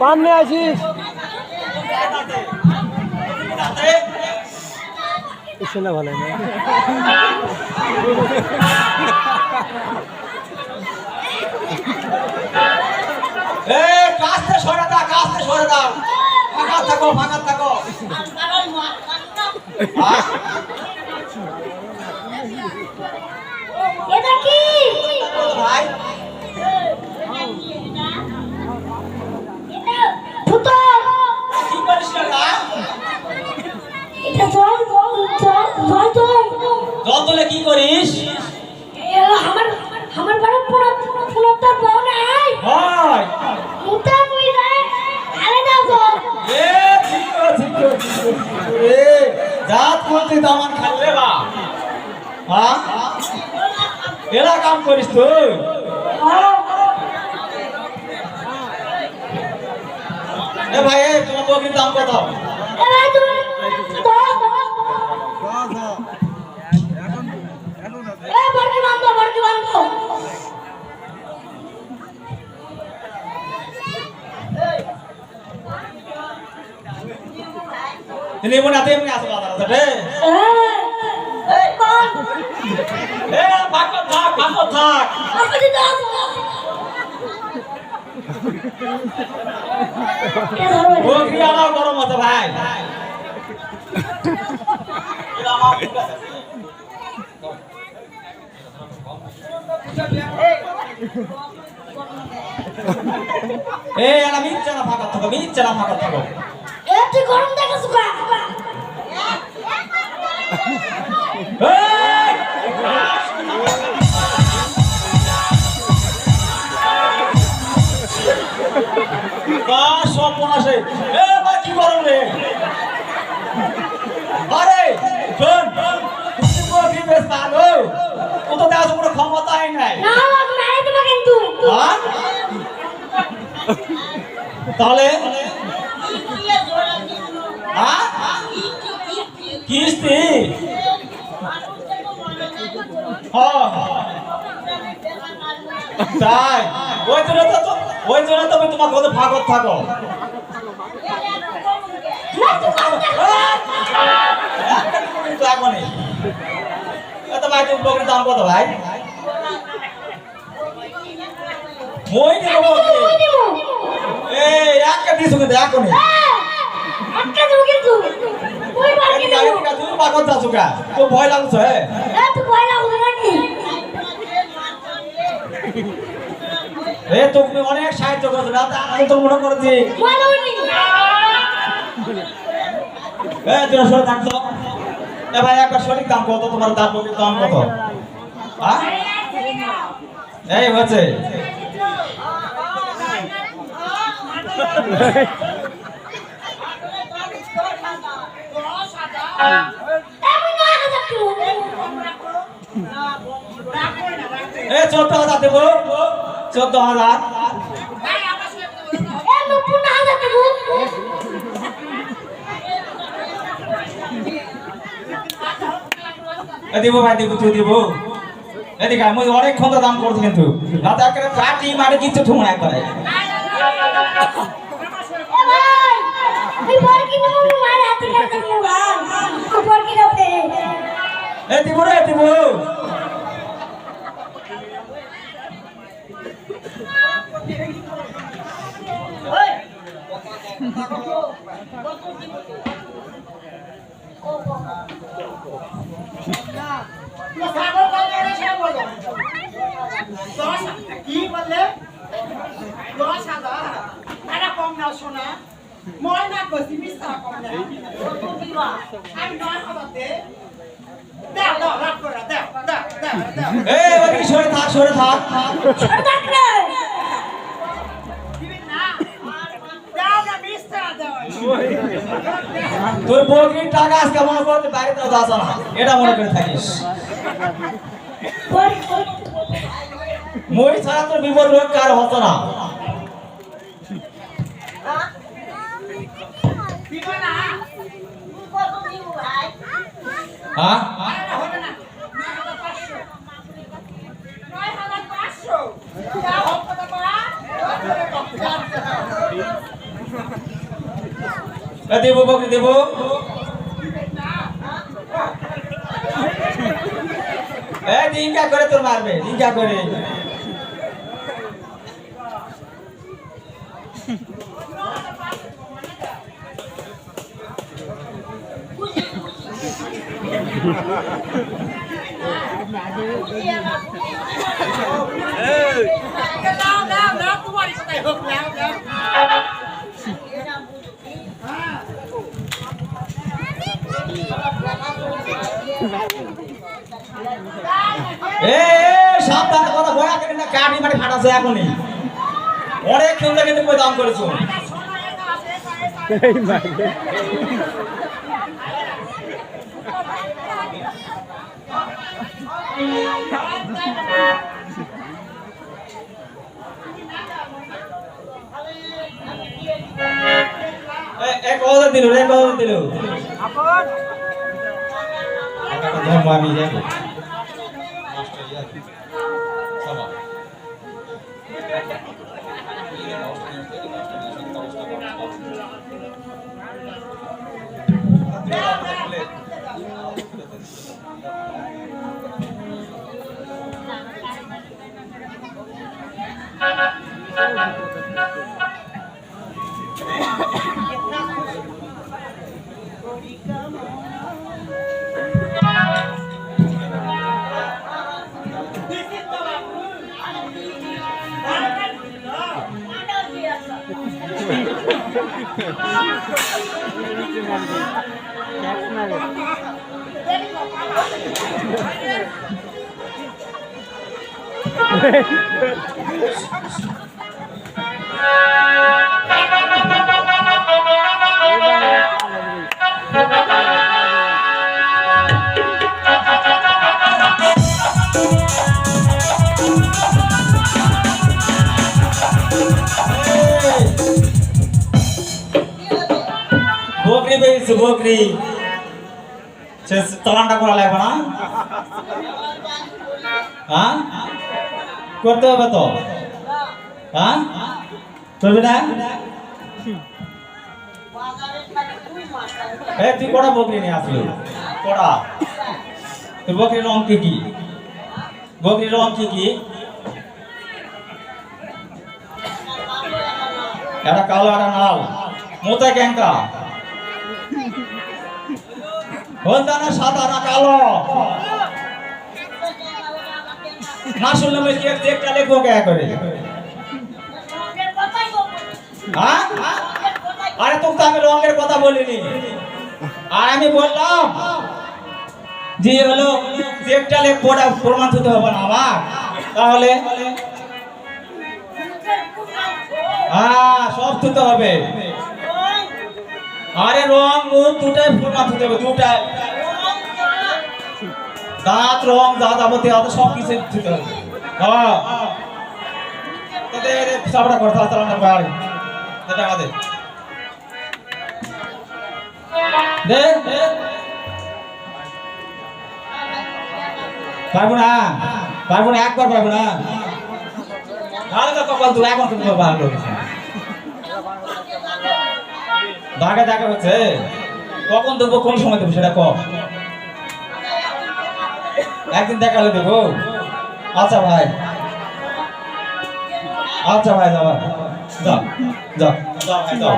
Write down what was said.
পান নিয়ে আসিস শোনা ভালো না সরে দাও কাস্তে সরে দাও। ফাঁকা থাকো ফাঁকা থাকো। করিস তুই? এ ভাই তোমার বকরির দাম কত? নেব না তেমনি আসো বাজার আছে রে এ ভাগ থাক ভাগ থাক। এ ধরো বকরি গরম আছে ভাই। এ এরা মিথ্যা না ফাঁকা থাকো মিথ্যা না ফাঁকা থাকো। এ তুই গরম দেখাস কা বা সর্বনাশে এ ভাই কি করো রে। আরে শোন তুমি বকরি বেশ ভালো ও তো দেওয়ার কোনো ক্ষমতাই নাই। না নাই তোমা কিন্তু? তাহলে? হ্যাঁ? কিস্তি। তাই। ওই জন্য তো তো- ওই জন্য তুমি তোমার কত ভাগত থাকো। ভাই তুমি বকরির দাম কত ভাই মই বকরি ওই দিমু এই একটা দিছো কিন্তু এখনই আটকা দেবো কিন্তু ওই বাকি এদিকে দেবো এদিকে তুমি পাগল কা তো ভয় লাগছে হে ভয় নাকি এ তুমি অনেক সাহায্য করছ আমি তো মনে করেছি। এ তুই সরে থাকতো? এ ভাই একবার সঠিক দাম কত? তোমার দাম দাম কত? হ্যাঁ? এই হচ্ছে এ চোদ্দ হাজার দেবো চোদ্দ হাজার। দেবো দিব ভাই, দিব, তুই দিব। এদিকে আমি অনেকক্ষণ তো দাম করছি কিন্তু। না তো একেবারে কাটি মারি কিচ্ছু ঠুমা একবারে। এ ভাই তুই বরকি কি বললে দশ হাজার টাকা কম নাও শোনা মই না করছি মিথ্যা কম না আমি নয় হাজার দে দেখ দাও রাখ করে দেখ দেখ দেখ দেখ এ ওদিকে সরে থাক সরে থাক ছোট থাকলে দিবি না দাও না মিথ্যা দাও তোর বকরির টাকা আজকে মনে করতে বাড়িতে যাস না এটা মনে করে থাকিস। মই ছাড়া তোর বিপদ রোগ কার হতো না? হ্যাঁ আরে হবে না নয় হাজার পাঁচশো নয় এ দেবো বকরি দেবো। এ ডিঙ্কা করে তোর মারবে ডিঙ্কা করে। দাও দাও দাও তোমার সাথে হোক দাও দাও। এ এ, সাবধানে কথা বয়া করে না কাটি মাটি ফাটাছে এখনই। অনেক খেলতে কিন্তু কই দাম করেছ এক অর্ডার দিল রে অর্ডার দিল। আমি যাব বকরি পেয়েছি বকরি সে চালানটা করা লাগবে না হ্যাঁ করতে হবে তো হ্যাঁ করবি না তুই কটা বকরি নিয়ে আসলি কটা তুই বকরির রং কি কি বকরির রং কি কি একটা কালো একটা লাল মোতা ক্যাঙ্কা হলদা সাদা না কালো? না শুনলে আমি কি দেখতে লিখব কে করে? হ্যাঁ? আরে তোকে তো আমি রঙের কথা বলিনি। আর আমি বললাম যে হলো দেখটা লিখব ওটা প্রমাণ হতে হবে না আমার। তাহলে? হ্যাঁ সব তুলতে হবে। আরে রং মুখ দুটাই প্রমাণ হতে হবে, দুটাই। দাঁত, রং, দাঁত আবতে আবতে সব কিছু দিতে হবে। হ্যাঁ। তোদের সাবড়া করতে হবে তাহলে বাড়ি এটা আমাদের দে। পারব না পারব না একবার পারব না তাহলে তো কপাল তুই এখন তুমি বার করছিস দাগে দাগে হচ্ছে কখন দেবো কোন সময় দেবো সেটা কম একদিন দেখালে দেবো আচ্ছা ভাই। আচ্ছা ভাই যাও। যা যাও।